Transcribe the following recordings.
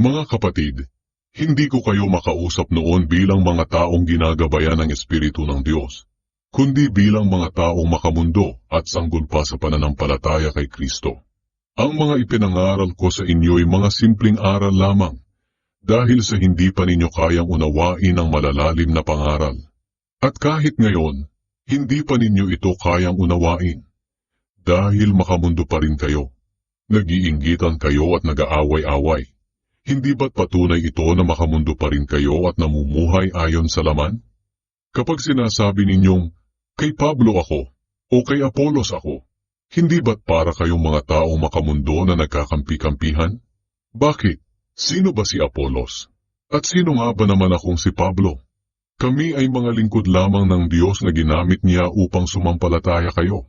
Mga kapatid, hindi ko kayo makausap noon bilang mga taong ginagabayan ng Espiritu ng Diyos, kundi bilang mga taong makamundo at sanggol pa sa pananampalataya kay Kristo. Ang mga ipinangaral ko sa inyo ay mga simpleng aral lamang, dahil sa hindi pa ninyo kayang unawain ang malalalim na pangaral. At kahit ngayon, hindi pa ninyo ito kayang unawain, dahil makamundo pa rin kayo. Nag-iinggitan kayo at nag-aaway-away. Hindi ba't patunay ito na makamundo pa rin kayo at namumuhay ayon sa laman? Kapag sinasabi ninyong, kay Pablo ako, o kay Apolos ako, hindi ba't para kayong mga taong makamundo na nagkakampi-kampihan? Bakit? Sino ba si Apolos? At sino nga ba naman akong si Pablo? Kami ay mga lingkod lamang ng Diyos na ginamit niya upang sumampalataya kayo.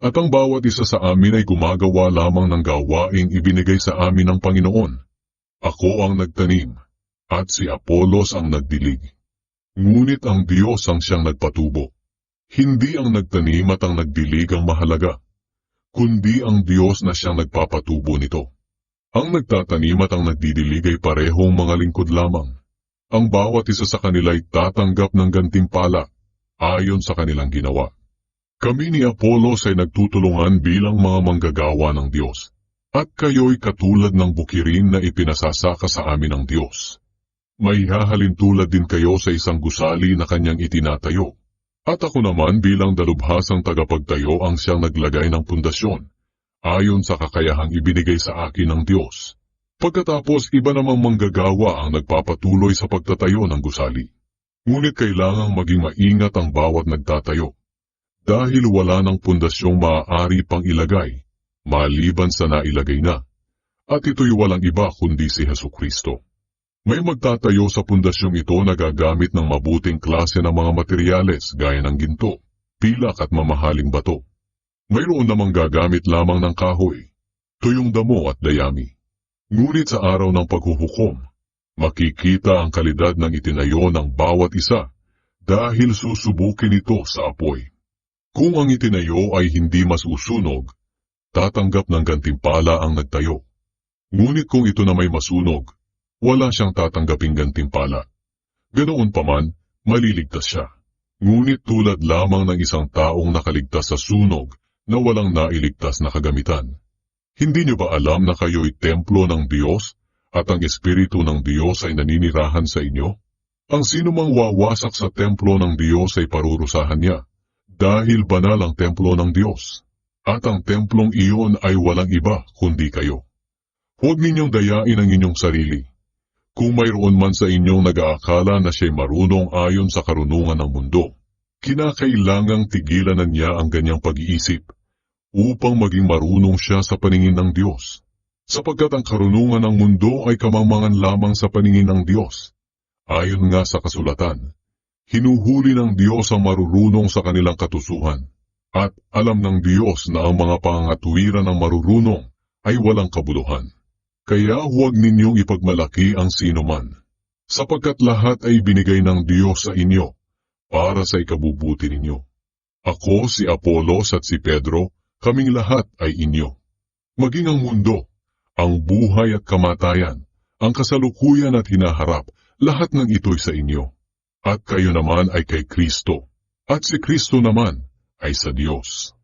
At ang bawat isa sa amin ay gumagawa lamang ng gawaing ibinigay sa amin ng Panginoon. Ako ang nagtanim, at si Apolos ang nagdilig. Ngunit ang Diyos ang siyang nagpatubo. Hindi ang nagtanim at ang nagdilig ang mahalaga, kundi ang Diyos na siyang nagpapatubo nito. Ang nagtatanim at ang nagdidilig ay parehong mga lingkod lamang. Ang bawat isa sa kanila ay tatanggap ng gantimpala ayon sa kanilang ginawa. Kami ni Apollos ay nagtutulungan bilang mga manggagawa ng Diyos, at kayo'y katulad ng bukirin na ipinasasaka sa amin ng Diyos. May hahalin tulad din kayo sa isang gusali na kanyang itinatayo. At ako naman bilang dalubhasang tagapagtayo ang siyang naglagay ng pundasyon, ayon sa kakayahang ibinigay sa akin ng Diyos. Pagkatapos iba namang manggagawa ang nagpapatuloy sa pagtatayo ng gusali. Ngunit kailangang maging maingat ang bawat nagtatayo dahil wala ng pundasyong maaari pang ilagay, maliban sa nailagay na. At ito'y walang iba kundi si Heso Kristo. May magtatayo sa pundasyong ito na gagamit ng mabuting klase ng mga materyales gaya ng ginto, pilak at mamahaling bato. Mayroon namang gagamit lamang ng kahoy, tuyong damo at dayami. Ngunit sa araw ng paghuhukom, makikita ang kalidad ng itinayo ng bawat isa dahil susubukin ito sa apoy. Kung ang itinayo ay hindi masusunog, tatanggap ng gantimpala ang nagtayo. Ngunit kung ito na may masunog, wala siyang tatanggaping gantimpala. Ganoon pa man, maliligtas siya. Ngunit tulad lamang ng isang taong nakaligtas sa sunog na walang nailigtas na kagamitan. Hindi niyo ba alam na kayo'y templo ng Diyos at ang Espiritu ng Diyos ay naninirahan sa inyo? Ang sino mang wawasak sa templo ng Diyos ay parurusahan niya dahil banal ang templo ng Diyos, at ang templong iyon ay walang iba kundi kayo. Huwag ninyong dayain ang inyong sarili. Kung mayroon man sa inyong nag-aakala na siya'y marunong ayon sa karunungan ng mundo, kinakailangang tigilan na niya ang ganyang pag-iisip upang maging marunong siya sa paningin ng Diyos. Sapagkat ang karunungan ng mundo ay kamangmangan lamang sa paningin ng Diyos. Ayon nga sa kasulatan, Hinuhuli ng Diyos ang marurunong sa kanilang katusuhan, at alam ng Diyos na ang mga pangatuwiran ng marurunong ay walang kabuluhan. Kaya huwag ninyong ipagmalaki ang sinuman, sapagkat lahat ay binigay ng Diyos sa inyo para sa ikabubuti ninyo. Ako, si Apolos at si Pedro, kaming lahat ay inyo. Maging ang mundo, ang buhay at kamatayan, ang kasalukuyan at hinaharap, lahat ng ito'y sa inyo at kayo naman ay kay Kristo, at si Kristo naman ay sa Diyos.